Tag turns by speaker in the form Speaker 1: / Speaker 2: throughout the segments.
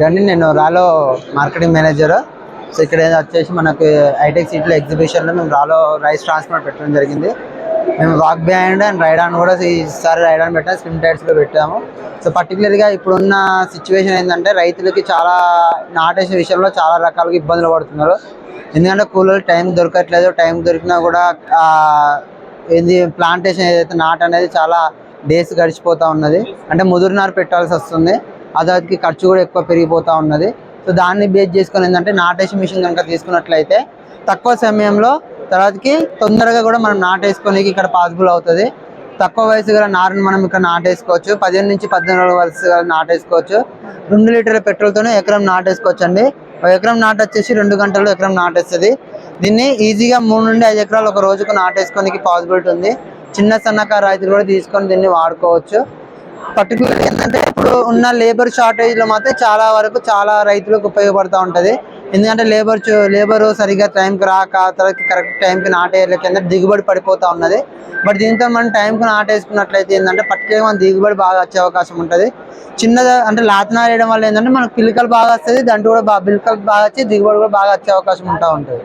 Speaker 1: రండి నేను రాలో marketing manager. So ఇక్కడ వచ్చేసి మనకు హైటెక్ సిటీలో ఎగ్జిబిషన్లో మేము రాలో రైస్ ట్రాన్స్ఫర్ పెట్టడం జరిగింది. మేము walk band and ride on కూడా ఈసారి రైడ్ ఆన్ పెట్టాము స్విమ్ టైర్స్లో పెట్టాము. సో పర్టికులర్గా ఇప్పుడున్న సిచ్యువేషన్ ఏంటంటే రైతులకి చాలా నాటేసిన విషయంలో చాలా రకాలుగా ఇబ్బందులు పడుతున్నారు. ఎందుకంటే కూలీలు టైం దొరకట్లేదు టైం దొరికినా కూడా ఏంది ప్లాంటేషన్ ఏదైతే నాట్ అనేది చాలా డేస్ గడిచిపోతూ ఉన్నది. అంటే ముదురునారు పెట్టాల్సి వస్తుంది. అదానికి ఖర్చు కూడా ఎక్కువ పెరిగిపోతూ ఉన్నది. సో దాన్ని బేస్ చేసుకొని ఏంటంటే నాటేషన్ మిషన్ కనుక తీసుకున్నట్లయితే తక్కువ సమయంలో తర్వాతకి తొందరగా కూడా మనం నాటేసుకోనికి ఇక్కడ పాసిబుల్ అవుతుంది. తక్కువ వయసు గల నారుని మనం ఇక్కడ నాటేసుకోవచ్చు. పదిహేను నుంచి పద్దెనిమిది వయసు గల నాటేసుకోవచ్చు. రెండు లీటర్ల పెట్రోల్తోనే ఎకరం నాటేసుకోవచ్చు అండి ఒక ఎకరం నాటు వచ్చేసి రెండు గంటల్లో ఎకరం నాటేస్తుంది. దీన్ని ఈజీగా మూడు నుండి ఐదు ఎకరాలు ఒక రోజుకు నాటేసుకోనికి పాసిబిలిటీ ఉంది. చిన్న సన్నకారు రైతులు కూడా తీసుకొని దీన్ని వాడుకోవచ్చు. పర్టికులర్ ఏంటంటే ఇప్పుడు ఉన్న లేబర్ షార్టేజ్లో మాత్రం చాలా వరకు చాలా రైతులకు ఉపయోగపడుతూ ఉంటది. ఎందుకంటే లేబర్ లేబర్ సరిగ్గా టైంకి రాక తర్వాత కరెక్ట్ టైంకి నాటేయలేక దిగుబడి పడిపోతా ఉన్నది. బట్ దీంతో మనం టైంకి నాటేసుకున్నట్లయితే ఏంటంటే పర్టికులర్ మన దిగుబడి బాగా వచ్చే అవకాశం ఉంటుంది. చిన్నగా అంటే లాతనా వేయడం వల్ల ఏంటంటే మనకు పిలికలు బాగా వస్తుంది దాంట్లో కూడా బాగా పిలికలు బాగా వచ్చి దిగుబడి కూడా బాగా వచ్చే అవకాశం ఉంటా ఉంటుంది.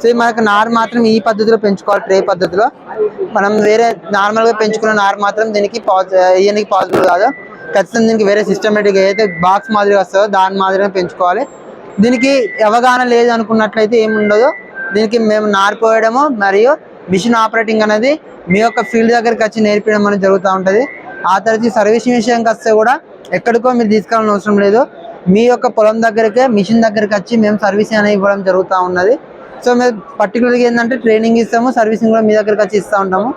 Speaker 1: సో మనకు నారు మాత్రం ఈ పద్ధతిలో పెంచుకోవాలి ట్రే పద్ధతిలో. మనం వేరే నార్మల్గా పెంచుకున్న నారు మాత్రం దీనికి వేయడానికి పాసిబుల్ కాదు. ఖచ్చితంగా దీనికి వేరే సిస్టమేటిక్ ఏదైతే బాక్స్ మాదిరిగా వస్తుందో దాని మాదిరిగా పెంచుకోవాలి. దీనికి అవగాహన లేదు అనుకున్నట్లయితే ఏముండదు. దీనికి మేము నారు పోయడము మరియు మిషన్ ఆపరేటింగ్ అనేది మీ యొక్క ఫీల్డ్ దగ్గరికి వచ్చి నేర్పించడం అనేది జరుగుతూ ఉంటుంది. ఆ తర్వాత సర్వీసింగ్ విషయానికి వస్తే కూడా ఎక్కడికో మీరు తీసుకోవాలని అవసరం లేదు. మీ యొక్క పొలం దగ్గరికే మిషన్ దగ్గరికి వచ్చి మేము సర్వీసింగ్ అనేది ఇవ్వడం జరుగుతూ ఉన్నది. సో మేము పర్టికులర్గా ఏంటంటే ట్రైనింగ్ ఇస్తాము సర్వీసింగ్ కూడా మీ దగ్గరకు వచ్చి ఇస్తూ ఉంటాము.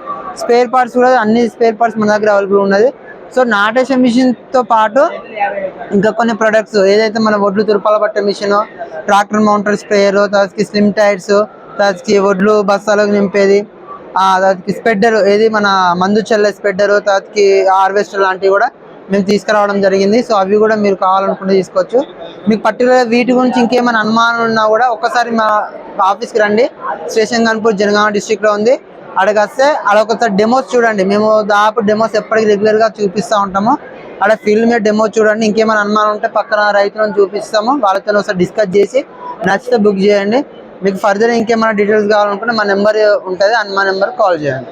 Speaker 1: స్పేర్ పార్ట్స్ కూడా అన్ని స్పేర్ పార్ట్స్ మన దగ్గర అవైలబుల్ ఉన్నది. సో నాటేషన్ మిషన్తో పాటు ఇంకా కొన్ని ప్రొడక్ట్స్ ఏదైతే మన ఒడ్లు తురుపాల పట్టే మిషన్ ట్రాక్టర్ మౌంటర్ స్ప్రేయర్ తర్వాతకి స్లిమ్ టైర్స్ తర్వాతకి ఒడ్లు బస్తాలకు నింపేది తర్వాతకి స్పెడ్డర్ ఏది మన మందు చల్లే స్పెడ్డర్ తర్వాతకి హార్వెస్టర్ లాంటివి కూడా మేము తీసుకురావడం జరిగింది. సో అవి కూడా మీరు కావాలనుకుంటే తీసుకోవచ్చు. మీకు పర్టికులర్ వీటి గురించి ఇంకేమైనా అనుమానం ఉన్నా కూడా ఒక్కసారి మా ఆఫీస్కి రండి. స్టేషన్ కాన్పూర్ జనగామ డిస్ట్రిక్ట్లో ఉంది. అక్కడికి వస్తే అక్కడ ఒకసారి డెమోస్ చూడండి. మేము దాపు డెమోస్ ఎప్పటికీ రెగ్యులర్గా చూపిస్తూ ఉంటాము. అక్కడ ఫీల్డ్ మీద డెమో చూడండి. ఇంకేమైనా అనుమానం ఉంటే పక్కన రైతులను చూపిస్తాము. వాళ్ళతో ఒకసారి డిస్కస్ చేసి నచ్చితే బుక్ చేయండి. మీకు ఫర్దర్ ఇంకేమైనా డీటెయిల్స్ కావాలనుకుంటే మా నెంబర్ ఉంటుంది. అండ్ మా నెంబర్ కాల్ చేయండి.